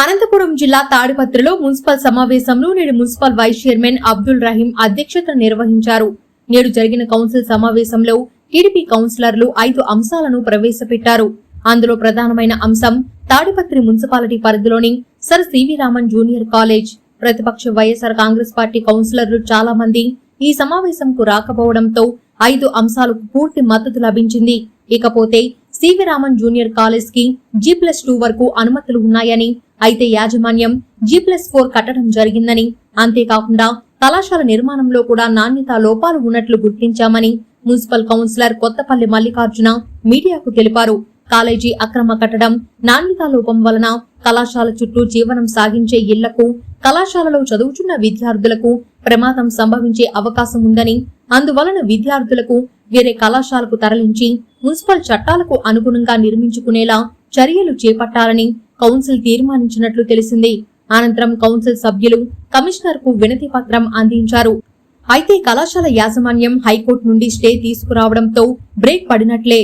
అనంతపురం జిల్లా తాడిపత్రిలో మున్సిపల్ సమావేశంలో నేడు municipal vice chairman Abdul Rahim అధ్యక్షత నిర్వహించారు. నేడు జరిగిన కౌన్సిల్ సమావేశంలో టీడీపీ కౌన్సిలర్లు ఐదు అంశాలను ప్రవేశపెట్టారు. అందులో ప్రధానమైన అంశం తాడిపత్రి మున్సిపాలిటీ పరిధిలోని sir CV Raman junior college. ప్రతిపక్ష వైఎస్ఆర్ కాంగ్రెస్ పార్టీ కౌన్సిలర్లు చాలా మంది ఈ సమావేశంకు రాకపోవడంతో ఐదు అంశాలకు పూర్తి మద్దతు లభించింది. ఇకపోతే సివి రామన్ జూనియర్ కాలేజ్కి జీ ప్లస్ టూ వరకు అనుమతులు ఉన్నాయని అయితే యాజమాన్యం జీ ప్లస్ ఫోర్ కట్టడం జరిగిందని. అంతేకాకుండా కళాశాల నిర్మాణంలో కూడా నాణ్యత లోపాలు ఉన్నట్లు గుర్తించామని మున్సిపల్ కౌన్సిలర్ కొత్తపల్లి మల్లికార్జున మీడియాకు తెలిపారు. కాలేజీ అక్రమ కట్టడం నాణ్యత లోపం వలన కళాశాల చుట్టూ జీవనం సాగించే ఇళ్ళకు కళాశాలలో చదువుతున్న విద్యార్థులకు ప్రమాదం సంభవించే అవకాశం ఉందని అందువలన విద్యార్థులకు వేరే కళాశాలకు తరలించి మున్సిపల్ చట్టాలకు అనుగుణంగా నిర్మించుకునేలా చర్యలు చేపట్టాలని కౌన్సిల్ తీర్మానించినట్లు తెలిసింది. అనంతరం కౌన్సిల్ సభ్యులు కమిషనర్కు వినతి పత్రం అందించారు. అయితే కళాశాల యాజమాన్యం హైకోర్టు నుండి స్టే తీసుకురావడంతో బ్రేక్ పడినట్లే.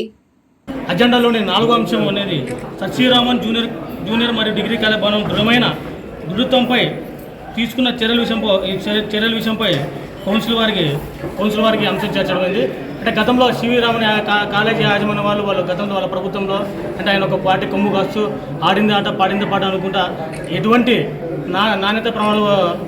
అజెండాలోని నాలుగో అంశం అనేది సత్యరామన్ జూనియర్ జూనియర్ మరియు డిగ్రీ కళాశాల భవనం దృఢమైన దృఢత్వంపై తీసుకున్న చర్యల విషయంపై చర్యల విషయంపై కౌన్సిల్ వారికి కౌన్సిల్ వారికి అంశం చేర్చడం అయింది. అంటే గతంలో సివి రామన్ కాలేజీ యాజమాన్య వాళ్ళు వాళ్ళు గతంలో వాళ్ళ ప్రభుత్వంలో అంటే ఆయన ఒక పార్టీ కొమ్ము కాస్తూ ఆడింది ఆట పాడింది పాట అనుకుంటా ఎటువంటి నా నాణ్యత ప్రమాణాలు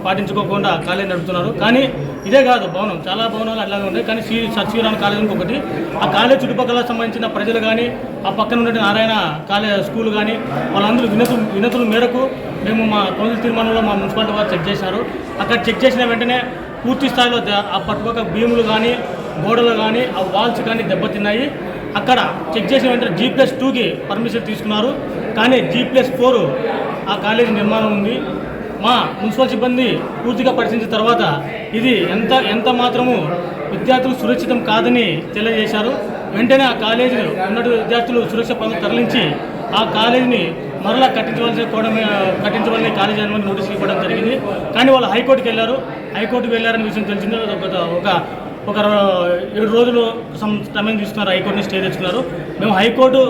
పాటించుకోకుండా కాలేజీ నడుపుతున్నారు. కానీ ఇదే కాదు భవనం చాలా భవనాలు అలాగే ఉన్నాయి. కానీ శ్రీ సత్యవీరామ కాలేజ్ ఒకటి ఆ కాలేజ్ చుట్టుపక్కల సంబంధించిన ప్రజలు కానీ ఆ పక్కన ఉన్న నారాయణ కాలేజ్ స్కూల్ కానీ వాళ్ళందరూ వినతులు వినతుల మేరకు మేము మా కౌన్సిల్ తీర్మానంలో మా మున్సిపాలిటీ వారు చెక్ చేశారు. అక్కడ చెక్ చేసిన వెంటనే పూర్తి స్థాయిలో ఆ పట్టుపక్క భీములు కానీ గోడలు కానీ ఆ వాల్స్ కానీ దెబ్బతిన్నాయి. అక్కడ చెక్ చేసిన వెంటనే జీ ప్లస్ టూకి పర్మిషన్ తీసుకున్నారు. కానీ జీ ప్లస్ ఫోర్ ఆ కాలేజీ నిర్మాణం ఉంది. మా మున్సిపల్ సిబ్బంది పూర్తిగా పరిశీలించిన తర్వాత ఇది ఎంత ఎంత మాత్రము విద్యార్థులు సురక్షితం కాదని తెలియజేశారు. వెంటనే ఆ కాలేజీ ఉన్నటు విద్యార్థులు సురక్ష పనులు తరలించి ఆ కాలేజీని మరలా కట్టించవలసి కూడా కట్టించవలని కాలేజీ అనుమతి నోటీస్ ఇవ్వడం జరిగింది. కానీ వాళ్ళు హైకోర్టుకి వెళ్ళారు. హైకోర్టుకి వెళ్ళారని విషయం తెలిసింది. ఒక ఒక ఏడు రోజులు సమయం తీసుకున్నారు హైకోర్టుని స్టే తెచ్చుకున్నారు. మేము హైకోర్టు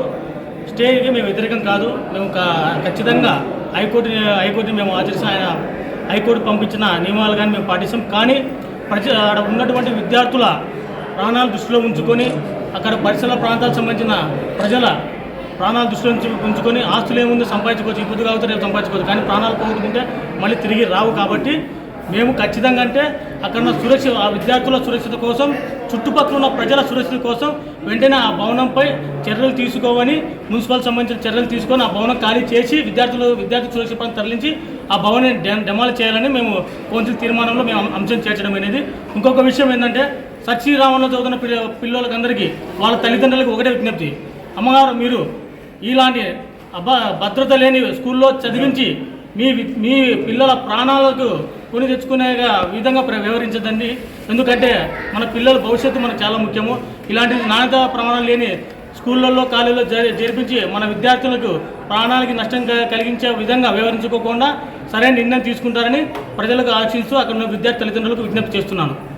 స్టేకి మేము వ్యతిరేకం కాదు. మేము ఖచ్చితంగా హైకోర్టు హైకోర్టుని మేము ఆచరిస్తాం. ఆయన హైకోర్టు పంపించిన నియమాలు కానీ మేము పాటిస్తాం. కానీ ప్రజ అక్కడ ఉన్నటువంటి విద్యార్థుల ప్రాణాలు దృష్టిలో ఉంచుకొని అక్కడ పరిసర ప్రాంతాలకు సంబంధించిన ప్రజల ప్రాణాలు దృష్టిలో ఉంచుకొని ఆస్తులు ఏముంది సంపాదించుకోవచ్చు. ఇప్పుడు కావచ్చు రేపు సంపాదించుకోవచ్చు. కానీ ప్రాణాలు పోగొట్టుకుంటే మళ్ళీ తిరిగి రావు కాబట్టి మేము ఖచ్చితంగా అంటే అక్కడ ఉన్న సురక్ష ఆ విద్యార్థుల సురక్షిత కోసం చుట్టుపక్కల ఉన్న ప్రజల సురక్షిత కోసం వెంటనే ఆ భవనంపై చర్యలు తీసుకోవని మున్సిపల్ సంబంధించిన చర్యలు తీసుకొని ఆ భవనం ఖాళీ చేసి విద్యార్థులు విద్యార్థి సురక్షిత పని తరలించి ఆ భవనాన్ని డె- చేయాలని మేము కౌన్సిల్ తీర్మానంలో మేము అంశం చేర్చడం అనేది. ఇంకొక విషయం ఏంటంటే సత్యరామంలో చదువుతున్న పిల్ల పిల్లలకందరికీ వాళ్ళ తల్లిదండ్రులకు ఒకటే విజ్ఞప్తి. అమ్మగారు మీరు ఇలాంటి అబ్బా భద్రత లేని స్కూల్లో చదివించి మీ మీ పిల్లల ప్రాణాలకు కొని తెచ్చుకునే విధంగా ప్ర- వ్యవహరించదండి. ఎందుకంటే మన పిల్లల భవిష్యత్తు మనకు చాలా ముఖ్యము. ఇలాంటి నాణ్యత ప్రమాణాలు లేని స్కూళ్ళల్లో కాలేజీలో జరిపించి మన విద్యార్థులకు ప్రాణాలకి నష్టం క- కలిగించే విధంగా వ్యవహరించుకోకుండా సరైన నిర్ణయం తీసుకుంటారని ప్రజలకు ఆశిస్తూ అక్కడ ఉన్న విద్యార్థి తల్లిదండ్రులకు విజ్ఞప్తి చేస్తున్నాను.